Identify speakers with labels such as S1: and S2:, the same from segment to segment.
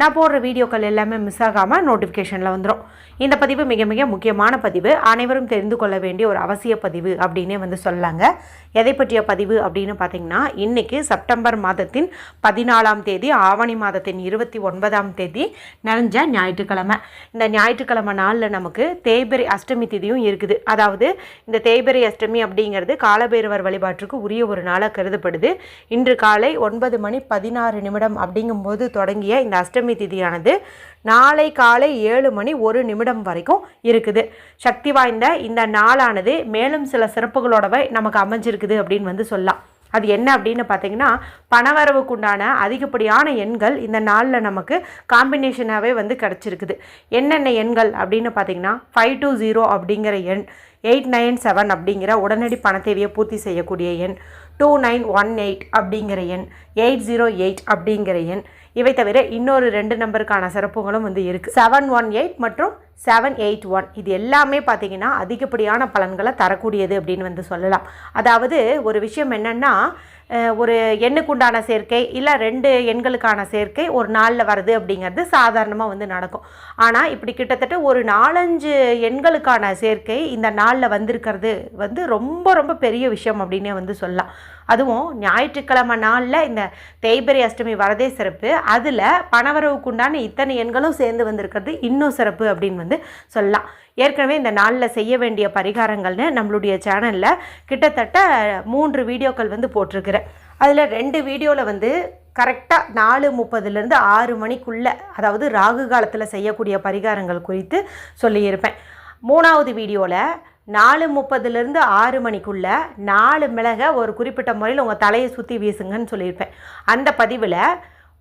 S1: நான் போடுற வீடியோக்கள் எல்லாமே மிஸ் ஆகாமல் நோட்டிஃபிகேஷனில் வந்துடும் இந்த பதிவு மிக மிக முக்கியமான பதிவு. அனைவரும் தெரிந்து கொள்ள வேண்டிய ஒரு அவசிய பதிவு அப்படின்னே வந்து சொல்லாங்க எதை பற்றிய பதிவு அப்படின்னு பார்த்தீங்கன்னா இன்றைக்கி செப்டம்பர் மாதத்தின் பதினாலாம் தேதி ஆவணி மாதத்தின் இருபத்தி ஒன்பதாம் தேதி நிறைஞ்ச ஞாயிற்றுக்கிழமை. இந்த ஞாயிற்றுக்கிழமை நாளில் நமக்கு தேய்பிரை அஷ்டமி திதியும் இருக்குது. அதாவது இந்த தேய்பிரை அஷ்டமி அப்படிங்கிறது காலபைரவர் வழிபாட்டுக்கு உரிய ஒரு நாளாக கருதப்படுது. இன்று காலை ஒன்பது மணி பதினாறு நிமிடம் அப்படிங்கும்போது தொடங்கிய இந்த அஷ்டமி திதியானது நாளை காலை ஏழு மணி ஒரு நிமிடம் வரைக்கும் இருக்குது. சக்தி வாய்ந்த இந்த நாளானது மேலும் சில சிறப்புகளோடவே நமக்கு அமைஞ்சிருக்குது அப்படின்னு வந்து சொல்லலாம். அது என்ன அப்படின்னு பார்த்தீங்கன்னா பணவரவுக்குண்டான அதிகப்படியான எண்கள் இந்த நாளில் நமக்கு காம்பினேஷனாகவே வந்து கிடச்சிருக்குது. என்னென்ன எண்கள் அப்படின்னு பார்த்தீங்கன்னா ஃபைவ் டூ ஜீரோ அப்படிங்கிற எண் எயிட் நைன் செவன் அப்படிங்கிற உடனடி பணத்தேவையை பூர்த்தி செய்யக்கூடிய எண் டூ நைன் ஒன் எயிட் அப்படிங்கிற எண் எயிட் ஜீரோ எயிட் அப்படிங்கிற எண் இவை தவிர இன்னொரு ரெண்டு நம்பருக்கான சிறப்புகளும் வந்து இருக்குது செவன் ஒன் எயிட் மற்றும் செவன் எயிட் ஒன் இது எல்லாமே பார்த்தீங்கன்னா அதிகப்படியான பலன்களை தரக்கூடியது அப்படின்னு வந்து சொல்லலாம். அதாவது ஒரு விஷயம் என்னென்னா ஒரு எண்ணுக்குண்டான சேர்க்கை இல்லை ரெண்டு எண்களுக்கான சேர்க்கை ஒரு நாளில் வருது அப்படிங்கிறது சாதாரணமாக வந்து நடக்கும். ஆனால் இப்படி கிட்டத்தட்ட ஒரு நாலஞ்சு எண்களுக்கான சேர்க்கை இந்த நாளில் வந்திருக்கிறது வந்து ரொம்ப ரொம்ப பெரிய விஷயம் அப்படின்னே வந்து சொல்லலாம். அதுவும் ஞாயிற்றுக்கிழமை நாளில் இந்த தேய்பிரை அஷ்டமி வரதே சிறப்பு. அதில் பணவரவுக்குண்டான இத்தனை எண்களும் சேர்ந்து வந்திருக்கிறது இன்னும் சிறப்பு அப்படின்னு வந்து சொல்லலாம். ஏற்கனவே இந்த நாளில் செய்ய வேண்டிய பரிகாரங்கள்னு நம்மளுடைய சேனலில் கிட்டத்தட்ட மூன்று வீடியோக்கள் வந்து போட்டிருக்கிறேன் அதில் ரெண்டு வீடியோவில் வந்து கரெக்டாக நாலு முப்பதுலேருந்து ஆறு மணிக்குள்ளே அதாவது ராகு காலத்தில் செய்யக்கூடிய பரிகாரங்கள் குறித்து சொல்லியிருப்பேன். மூணாவது வீடியோவில் நாலு முப்பதுலேருந்து ஆறு மணிக்குள்ளே நாலு மிளகை ஒரு குறிப்பிட்ட முறையில் உங்கள் தலையை சுற்றி வீசுங்கன்னு சொல்லியிருப்பேன். அந்த பதிவில்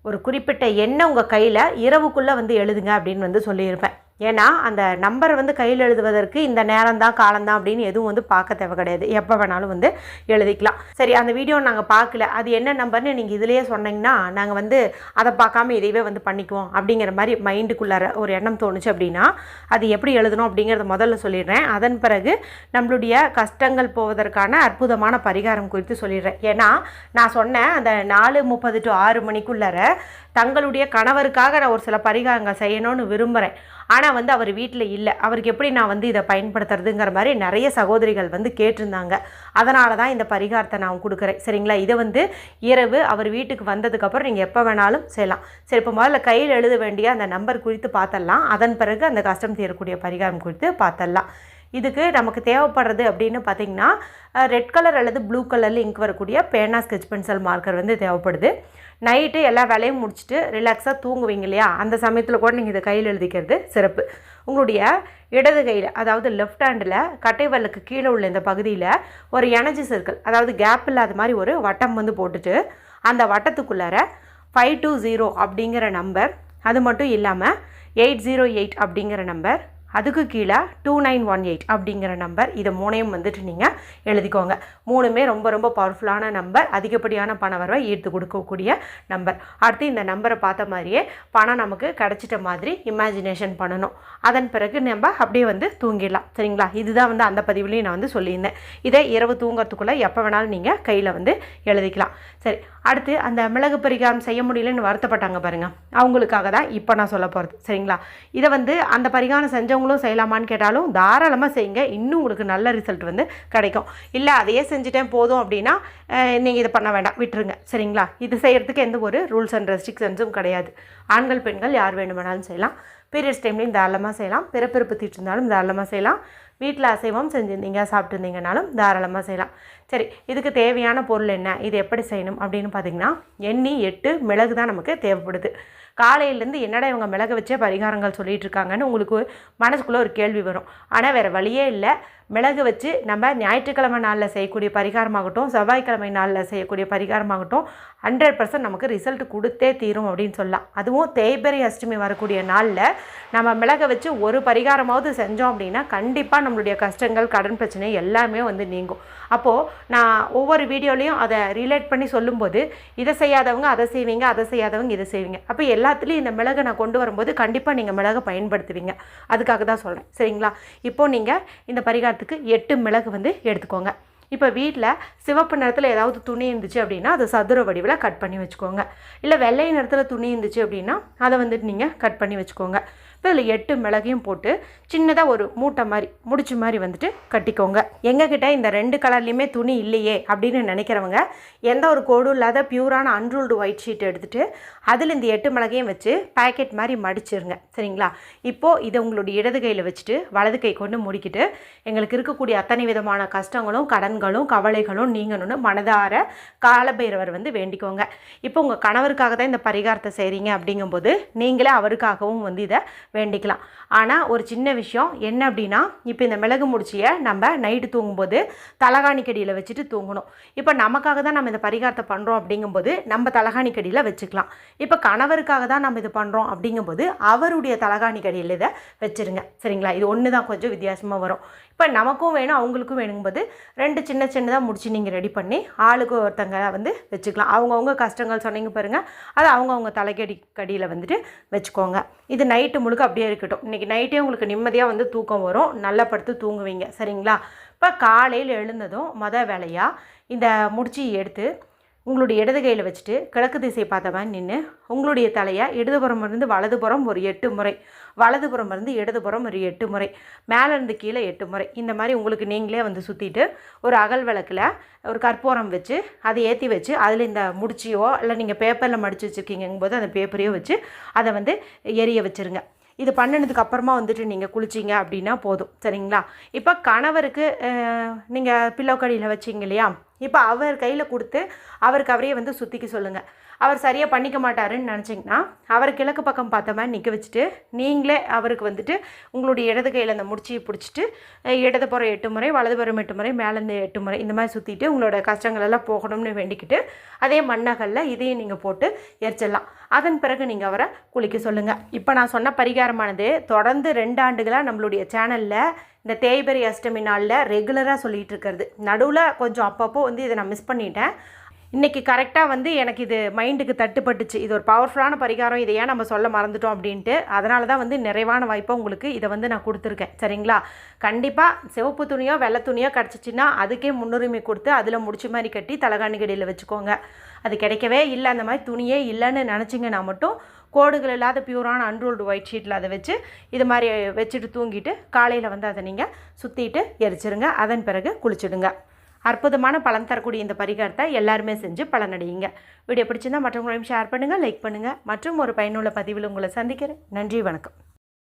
S1: ஒரு குறிப்பிட்ட எண்ணெய் உங்கள் கையில் இரவுக்குள்ளே வந்து எழுதுங்க அப்படின்னு வந்து சொல்லியிருப்பேன். ஏன்னா அந்த நம்பரை வந்து கையில் எழுதுவதற்கு இந்த நேரம்தான் காலந்தான் காலம்தான் அப்படின்னு எதுவும் வந்து பார்க்க தேவை கிடையாது. எப்போ வேணாலும் வந்து எழுதிக்கலாம். சரி அந்த வீடியோ நாங்கள் பார்க்கல. அது என்ன நம்பர்னு நீங்கள் இதிலேயே சொன்னீங்கன்னா நாங்கள் வந்து அதை பார்க்காம இதையவே வந்து பண்ணிக்குவோம் அப்படிங்கிற மாதிரி மைண்டுக்குள்ளார ஒரு எண்ணம் தோணுச்சு அப்படின்னா அது எப்படி எழுதணும் அப்படிங்கிறத முதல்ல சொல்லிடுறேன். அதன் பிறகு நம்மளுடைய கஷ்டங்கள் போவதற்கான அற்புதமான பரிகாரம் குறித்து சொல்லிடுறேன். ஏன்னா நான் சொன்னேன் அந்த நாலு முப்பது டு ஆறு மணிக்குள்ளார தங்களுடைய கணவருக்காக நான் ஒரு சில பரிகாரங்கள் செய்யணும்னு விரும்புகிறேன் ஆனால் வந்து அவர் வீட்டில் இல்லை. அவருக்கு எப்படி நான் வந்து இதை பயன்படுத்துறதுங்கிற மாதிரி நிறைய சகோதரிகள் வந்து கேட்டிருந்தாங்க. அதனால தான் இந்த பரிகாரத்தை நான் கொடுக்குறேன். சரிங்களா? இதை வந்து இரவு அவர் வீட்டுக்கு வந்ததுக்கப்புறம் நீங்கள் எப்போ வேணாலும் செய்யலாம். சரி இப்போ முதல்ல கையில் எழுத வேண்டிய அந்த நம்பர் குறித்து பார்த்தரலாம் அதன் பிறகு அந்த கஷ்டம் தீரக்கூடிய பரிகாரம் குறித்து பார்த்தரலாம் இதுக்கு நமக்கு தேவைப்படுறது அப்படின்னு பார்த்தீங்கன்னா ரெட் கலர் அல்லது ப்ளூ கலரில் இங்க் வரக்கூடிய பேனா ஸ்கெச் பென்சில் மார்க்கர் வந்து தேவைப்படுது. நைட்டு எல்லா வேலையும் முடிச்சுட்டு ரிலாக்ஸாக தூங்குவீங்க இல்லையா? அந்த சமயத்தில் கூட நீங்கள் இதை கையில் எழுதிக்கிறது சிறப்பு. உங்களுடைய இடது கையில் அதாவது லெஃப்ட் ஹேண்டில் கட்டைவெலுக்கு கீழே உள்ள இந்த பகுதியில் ஒரு எனர்ஜி சர்க்கிள் அதாவது கேப் இல்லாத மாதிரி ஒரு வட்டம் வந்து போட்டுட்டு அந்த வட்டத்துக்குள்ளார ஃபைவ் டூ ஜீரோ அப்படிங்கிற நம்பர் அது மட்டும் இல்லாமல் எயிட் ஜீரோ எயிட் அப்படிங்கிற நம்பர் அதுக்கு கீழே டூ நைன் ஒன் எயிட் அப்படிங்கிற நம்பர் இதை மூணையும் வந்துட்டு நீங்கள் எழுதிக்கோங்க. மூணுமே ரொம்ப ரொம்ப பவர்ஃபுல்லான நம்பர் அதிகப்படியான பண வரவை ஈர்த்து கொடுக்கக்கூடிய நம்பர் அடுத்து இந்த நம்பரை பார்த்த மாதிரியே பணம் நமக்கு கிடச்சிட்ட மாதிரி இமேஜினேஷன் பண்ணணும். அதன் பிறகு நம்ம அப்படியே வந்து தூங்கிடலாம். சரிங்களா? இதுதான் வந்து அந்த பதிவுலையும் நான் வந்து சொல்லியிருந்தேன். இதை இரவு தூங்கிறதுக்குள்ளே எப்போ வேணாலும் நீங்கள் கையில் வந்து எழுதிக்கலாம். சரி அடுத்து அந்த மிளகு பரிகாரம் செய்ய முடியலன்னு வருத்தப்பட்டாங்க பாருங்கள் அவங்களுக்காக தான் இப்போ நான் சொல்ல போகிறது சரிங்களா? இதை வந்து அந்த பரிகாரம் செஞ்சவங்களும் செய்யலாமான்னு கேட்டாலும் தாராளமாக செய்யுங்க. இன்னும் உங்களுக்கு நல்ல ரிசல்ட் வந்து கிடைக்கும். இல்லை அதையே செஞ்சுட்டேன் போதும் அப்படின்னா நீங்கள் இதை பண்ண வேண்டாம். விட்டுருங்க. சரிங்களா? இது செய்கிறதுக்கு எந்த ஒரு ரூல்ஸ் அண்ட் ரெஸ்ட்ரிக்ஷன்ஸும் கிடையாது. ஆண்கள் பெண்கள் யார் வேணுமானாலும் செய்யலாம். பீரியட்ஸ் டைம்லையும் தாராளமாக செய்யலாம். பிறப்பிறப்பு தீட்டு இருந்தாலும் தாராளமாக செய்யலாம். வீட்டில் அசைவம் செஞ்சுருந்தீங்க சாப்பிட்டுருந்தீங்கனாலும் தாராளமாக செய்யலாம். சரி இதுக்கு தேவையான பொருள் என்ன? இது எப்படி செய்யணும் அப்படின்னு பார்த்தீங்கன்னா எண்ணி எட்டு மிளகு தான் நமக்கு தேவைப்படுது. காலையிலேருந்து என்னடா இவங்க மிளகு வச்சே பரிகாரங்கள் சொல்லிட்டு இருக்காங்கன்னு உங்களுக்கு மனசுக்குள்ளே ஒரு கேள்வி வரும். ஆனால் வேறு வழியே இல்லை. மிளகு வச்சு நம்ம ஞாயிற்றுக்கிழமை நாளில் செய்யக்கூடிய பரிகாரமாகட்டும் செவ்வாய்க்கிழமை நாளில் செய்யக்கூடிய பரிகாரமாகட்டும் ஹண்ட்ரட் பர்சன்ட் நமக்கு ரிசல்ட் கொடுத்தே தீரும் அப்படின்னு சொல்லலாம். அதுவும் தேய்பெரி அஷ்டமி வரக்கூடிய நாளில் நம்ம மிளகை வச்சு ஒரு பரிகாரமாவது செஞ்சோம் அப்படின்னா கண்டிப்பாக நம்மளுடைய கஷ்டங்கள் கடன் பிரச்சனை எல்லாமே வந்து நீங்கும். அப்போது நான் ஒவ்வொரு வீடியோலையும் அதை ரிலேட் பண்ணி சொல்லும்போது இதை செய்யாதவங்க அதை செய்வீங்க அதை செய்யாதவங்க இதை செய்வீங்க. அப்போ எல்லாத்துலேயும் இந்த மிளகை நான் கொண்டு வரும்போது கண்டிப்பாக நீங்கள் மிளகை பயன்படுத்துவீங்க. அதுக்காக தான் சொல்கிறேன் சரிங்களா? இப்போது நீங்கள் இந்த பரிகாரத்துக்கு எட்டு மிளகு வந்து எடுத்துக்கோங்க. இப்போ வீட்டில் சிவப்பு நிறத்தில் ஏதாவது துணி இருந்துச்சு அப்படின்னா அதை சதுர வடிவில் கட் பண்ணி வச்சுக்கோங்க. இல்லை வெள்ளை நிறத்தில் துணி இருந்துச்சு அப்படின்னா அதை வந்துட்டு நீங்கள் கட் பண்ணி வச்சுக்கோங்க. இதில் எட்டு மிளகையும் போட்டு சின்னதாக ஒரு மூட்டை மாதிரி முடிச்சு மாதிரி வந்துட்டு கட்டிக்கோங்க. எங்ககிட்ட இந்த ரெண்டு கலர்லேயுமே துணி இல்லையே அப்படின்னு நினைக்கிறவங்க எந்த ஒரு கோடும் இல்லாத பியூரான அன்ரூல்டு ஒயிட் ஷீட் எடுத்துகிட்டு அதில் இந்த எட்டு மிளகையும் வச்சு பேக்கெட் மாதிரி மடிச்சிருங்க. சரிங்களா? இப்போது இதை உங்களுடைய இடது கையில் வச்சுட்டு வலது கை கொண்டு முடிக்கிட்டு எங்களுக்கு இருக்கக்கூடிய அத்தனை விதமான கஷ்டங்களும் கடன்களும் கவலைகளும் நீங்கணும்னு மனதார காலபைரவர் வந்து வேண்டிக்கோங்க. இப்போ உங்கள் கணவருக்காக தான் இந்த பரிகாரத்தை செய்கிறீங்க அப்படிங்கும்போது நீங்களே அவருக்காகவும் வந்து இதை வேண்டிக்கலாம். ஆனால் ஒரு சின்ன விஷயம் என்ன அப்படின்னா இப்போ இந்த மிளகு முடிச்சியை நம்ம நைட்டு தூங்கும்போது தலகாணி கடியில் வச்சுட்டு தூங்கணும். இப்போ நமக்காக தான் நம்ம இந்த பரிகாரத்தை பண்ணுறோம் அப்படிங்கும்போது நம்ம தலகாணி கடியில் வச்சுக்கலாம். இப்போ கணவருக்காக தான் நம்ம இது பண்ணுறோம் அப்படிங்கும்போது அவருடைய தலகாணி கடியில் இதை வச்சுருங்க. சரிங்களா? இது ஒன்று தான் கொஞ்சம் வித்தியாசமாக வரும். இப்போ நமக்கும் வேணும் அவங்களுக்கும் வேணுங்கும்போது ரெண்டு சின்ன சின்னதாக முடிச்சு நீங்கள் ரெடி பண்ணி ஆளுக்கு ஒருத்தங்க வந்து வச்சுக்கலாம். அவங்கவுங்க கஷ்டங்கள் சொன்னீங்க பாருங்கள் அது அவங்கவுங்க தலைக்கடி கடியில் வந்துட்டு வச்சுக்கோங்க. இது நைட்டு முழுக்க அப்படியே இருக்கட்டும். இன்றைக்கி நைட்டே உங்களுக்கு நிம்மதியாக வந்து தூக்கம் வரும். நல்லா படுத்து தூங்குவீங்க. சரிங்களா? இப்போ காலையில் எழுந்ததும் மொதல் வேலையாக இந்த முடிச்சி எடுத்து உங்களுடைய இடது கையில் வச்சுட்டு கிழக்கு திசை பார்த்தவன் நின்று உங்களுடைய தலையை இடதுபுறம் இருந்து வலதுபுறம் ஒரு எட்டு முறை. வலதுபுறம் இருந்து இடதுபுறம் ஒரு எட்டு முறை. மேலேருந்து கீழே எட்டு முறை. இந்த மாதிரி உங்களுக்கு நீங்களே வந்து சுற்றிட்டு ஒரு அகல் விளக்கில் ஒரு கற்பூரம் வச்சு அதை ஏற்றி வச்சு அதில் இந்த முடிச்சியோ இல்லை நீங்கள் பேப்பரில் மடித்து வச்சுருக்கீங்கும் போது அந்த பேப்பரையோ வச்சு அதை வந்து எரிய வச்சுருங்க. இது பண்ணினதுக்கு அப்புறமா வந்துட்டு நீங்கள் குளிச்சிங்க அப்படின்னா போதும். சரிங்களா? இப்போ கணவருக்கு நீங்கள் பில்லோ கடியில் வச்சிங்க இல்லையா? இப்போ அவர் கையில் கொடுத்து அவருக்கு அவரே வந்து சுற்றிக்க சொல்லுங்கள் அவர் சரியாக பண்ணிக்க மாட்டாருன்னு நினச்சிங்கன்னா அவர் கிழக்கு பக்கம் பார்த்த மாதிரி நிற்க வச்சுட்டு நீங்களே அவருக்கு வந்துட்டு உங்களுடைய இடது கையில் அந்த முடிச்சியை பிடிச்சிட்டு இடது புறம் எட்டு முறை வலது புறம் எட்டு முறை மேலேருந்து எட்டு முறை இந்த மாதிரி சுற்றிட்டு உங்களோட கஷ்டங்களெல்லாம் போகணும்னு வேண்டிக்கிட்டு அதே மண்ணகல்ல இதையும் நீங்கள் போட்டு எரிச்சிடலாம். அதன் பிறகு நீங்கள் அவரை குளிக்க சொல்லுங்கள் இப்போ நான் சொன்ன பரிகாரமானது தொடர்ந்து ரெண்டு ஆண்டுகளாக நம்மளுடைய சேனலில் இந்த தேய்பெரி அஷ்டமி நாளில் ரெகுலராக சொல்லிகிட்டு இருக்கிறது. நடுவில் கொஞ்சம் அப்பப்போ வந்து இதை நான் மிஸ் பண்ணிட்டேன். இன்றைக்கி கரெக்டாக வந்து எனக்கு இது மைண்டுக்கு தட்டுப்பட்டுச்சு. இது ஒரு பவர்ஃபுல்லான பரிகாரம். இதை ஏன் நம்ம சொல்ல மறந்துட்டோம் அப்படின்ட்டு அதனால தான் வந்து நிறைவான வாய்ப்பாக உங்களுக்கு இதை வந்து நான் கொடுத்துருக்கேன். சரிங்களா? கண்டிப்பாக சிவப்பு துணியோ வெள்ளை துணியோ கிடச்சிச்சின்னா அதுக்கே முன்னுரிமை கொடுத்து அதில் முடிச்ச மாதிரி கட்டி தலைகாணி கடியில் வச்சுக்கோங்க. அது கிடைக்கவே இல்லை. அந்த மாதிரி துணியே இல்லைன்னு நினச்சிங்கன்னா மட்டும் கோடுகள் இல்லாத பியூரான அன்ரோல்டு ஒயிட் ஷீட்டில் அதை வச்சு இது மாதிரி வச்சுட்டு தூங்கிட்டு காலையில் வந்து அதை நீங்கள் சுற்றிட்டு எரிச்சிருங்க. அதன் பிறகு குளிச்சுடுங்க. அற்புதமான பலன் தரக்கூடிய இந்த பரிகாரத்தை எல்லாருமே செஞ்சு பலனடையுங்க. வீடியோ பிடிச்சிருந்தா மற்றவங்களையும் ஷேர் பண்ணுங்கள் லைக் பண்ணுங்கள் மற்றும் ஒரு பயனுள்ள பதிவில் உங்களை சந்திக்கிறேன். நன்றி வணக்கம்.